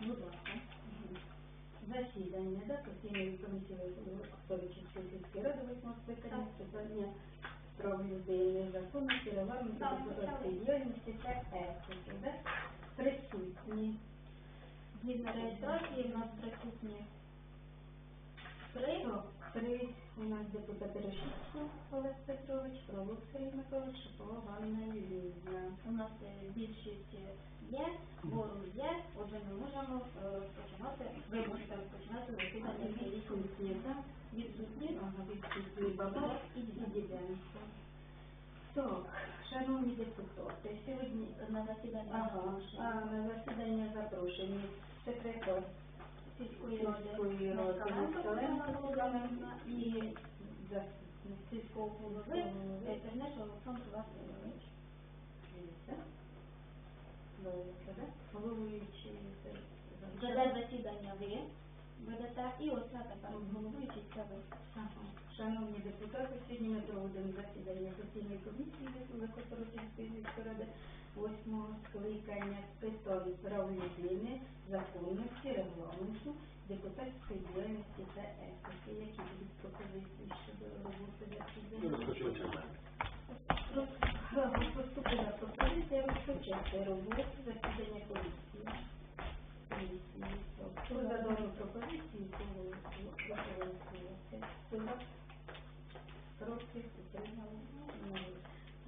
Будь ласка. Засідання, да, постійної комісії Сторічівської сільської ради восьмого скликання, питання прав людини, законності, регламенту, Так, депутатської так. діяльності та етики, да? Присутні. Згідно реєстрації, у нас присутні три. Три у нас депутати Решітко Олег Петрович, Фролов Сергій Миколаївич, Шипова Ганна Юріївна. У нас е, більшість є, ворог є, отже ми можемо е, розпочинати, ви розпочинати засідання комісії. Відсутні, так? Відсутні. Ага, і Діденко. Так, шановні депутати, сьогодні На засідання Ага, а на засідання запрошені секретар сільської ради і сільського голови Тернеш Олександр Васильович. Головуючий засідання ви ведете, і оця тепер головуючий це ви. Шановні депутати, сьогодні ми проводимо засідання постійної комісії Великосорочинської міської ради восьмого скликання з питань прав людини, законності, регламенту, депутатської діяльності та етики. Які будуть пропозиції щодо роботи засідання? Поступила пропозиція розпочати роботу засідання. Комісії. Хто за дану пропозицію, проголосувати. Хто за? Проти. Нуль.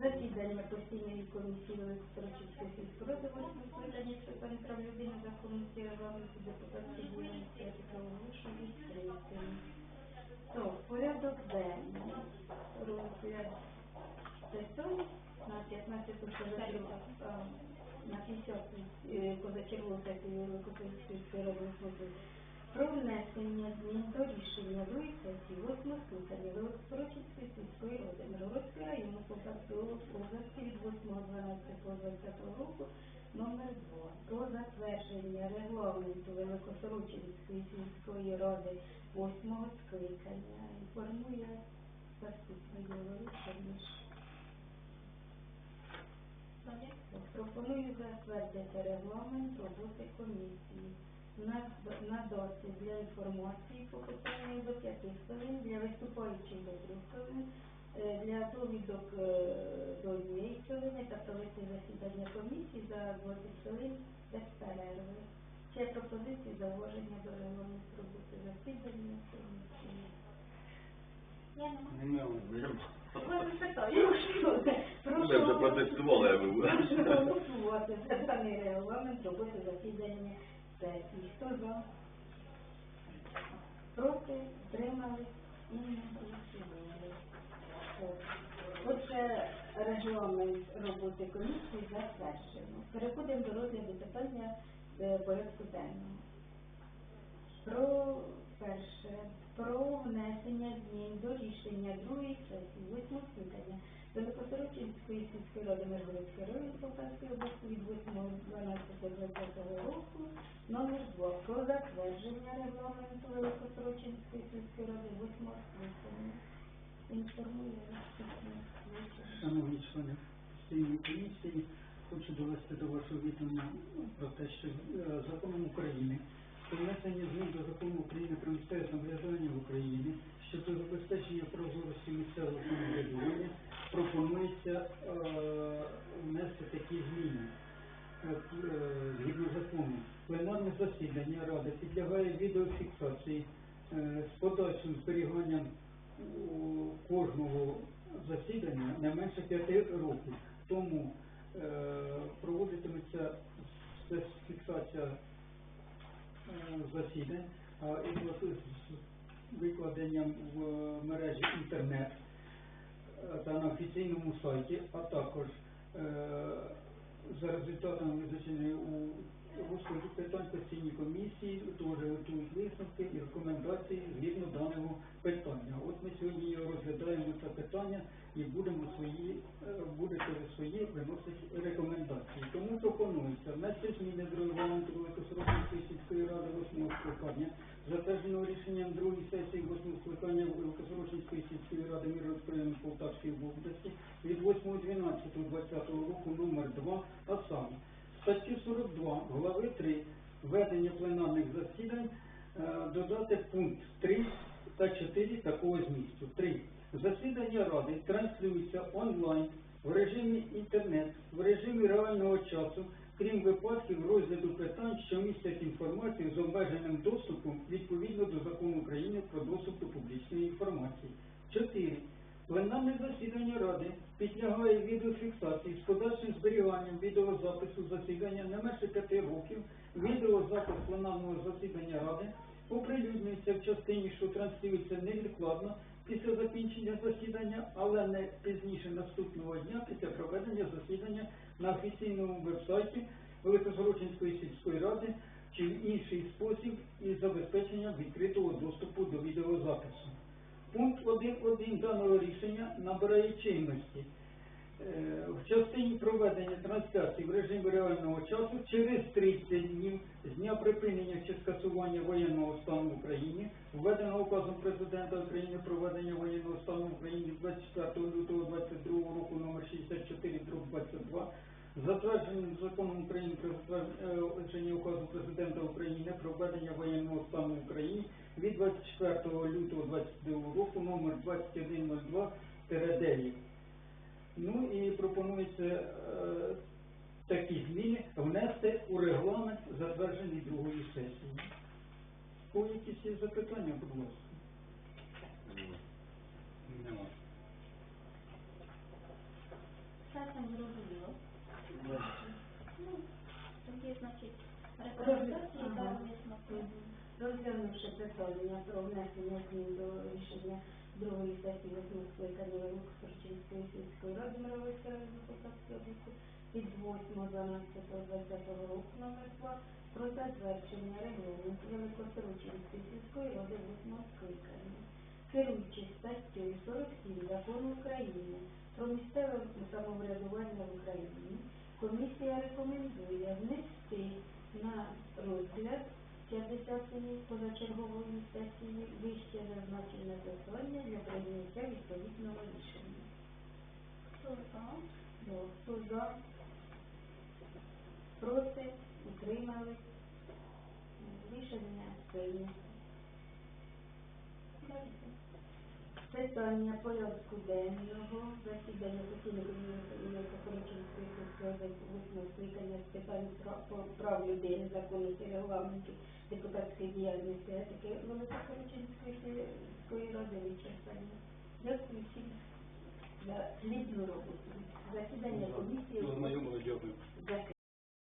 Засідання постійної комісії восьмого скликання з питань прав людини, законності, регламенту, депутатської діяльності, оголошую відкритим. То, порядок денний. Розгляд сесій на 15 позачергову, на 50 е, позачергову сільської про внесення змін до рішення другої сесії восьмого скликання Великосорочинської сільської ради Миргородського району Полтавської області від 8.12.20 року номер 2 про затвердження регламенту Великосорочинської сільської ради восьмого скликання. Інформує заступник голови. Пропоную затвердити регламент роботи комісії. На- Надати для інформації по питанню до 5 хвилин, для виступаючих до 3 хвилин, е, для довідок е, до 1 хвилини та провести засідання комісії за 20 хвилин без перерви. Ще пропозиції зауваження до регламенту роботи засідання комісії. Ми вже протестували, я би. Прошу голосувати за даний регламент роботи засідання сесії. Хто за? Проти? Тримали? І не. Отже, регламент роботи комісії затверджено. Переходимо до розгляду питання е, порядку денного. Про перше, про внесення змін до рішення другої сесії восьмого скликання Великосорочинської сільської ради Миргородської району Полтавської області від 8.12.20 року номер 2 про затвердження регламенту Великосорочинської сільської ради восьмого скликання. Інформує. Шановні члени постійної комісії, хочу довести до вашого відома про те, що е, законом України внесення змін до закону України про місцеве самоврядування в Україні щодо забезпечення прозорості місцевого самоврядування пропонується е, внести такі зміни. Е, Згідно закону, пленарне засідання Ради підлягає відеофіксації е, з подальшим зберіганням кожного засідання не менше п'яти років. Тому е, проводитиметься спецфіксація е, засідань і з- викладенням в мережі інтернет е, та на офіційному сайті, а також е, за результатами визначення у розкладі питань постійній комісії теж готують висновки і рекомендації згідно даного питання. От ми сьогодні розглядаємо це питання і будемо свої, е, будете свої виносити рекомендації. Тому пропонується внести зміни до регламенту Великосорочинської сільської ради 8 скликання, затвердженого рішенням другої сесії 8 скликання Великосорочинської сільської ради Миргородської району Полтавської області від 8.12.20 року номер 2, а саме статтю 42 глави 3 ведення пленарних засідань е, додати пункт 3 та 4 такого змісту. 3. Засідання Ради транслюються онлайн в режимі інтернет, в режимі реального часу, крім випадків розгляду питань, що містять інформацію з обмеженим доступом відповідно до закону України про доступ до публічної інформації. 4. Пленарне засідання Ради підлягає відеофіксації з подальшим зберіганням відеозапису засідання не менше 5 років. Відеозапис пленарного засідання Ради оприлюднюється в частині, що транслюється невідкладно після закінчення засідання, але не пізніше наступного дня після проведення засідання на офіційному вебсайті Великозорочинської сільської ради чи в інший спосіб із забезпеченням відкритого доступу до відеозапису. Пункт 1.1 даного рішення набирає чинності. Е, в частині проведення трансляції в режимі реального часу через 30 днів з дня припинення чи скасування воєнного стану в Україні, введеного указом президента України про введення воєнного стану в Україні 24 лютого 22 року номер 64 22, затвердженим законом України про затвердження указу президента України про введення воєнного стану в Україні від 24 лютого 22 року номер 2102-9. Ну і пропонується е, такі зміни внести у регламент, затверджений другої сесії. У якісь є запитання, будь ласка? Значить, рекомендації ага. та висновки. Розглянувши питання про внесення змін до рішення другої сесії восьмого скликання Великосорчинської сільської ради мирової Мировицької Полтавської області від 8.12.20 року номер 2 про затвердження регламенту Великосорочинської сільської ради восьмого скликання. Керуючись статтею 47 закону України про місцеве самоврядування в Україні, комісія рекомендує внести позачергової сесії вище зазначене питання для прийняття відповідного рішення. Хто за? Да. Хто за, проти, утримали, рішення прийнято. Питання порядку денного засідання постійної комісії Великопорочинської сільської восьмого скликання з питань прав- людини, законності, регламенту, депутатської діяльності, етики Великопорочинської сільської ради вичерпання. Дякую всім за плідну роботу. Засідання комісії Ознайомили, дякую.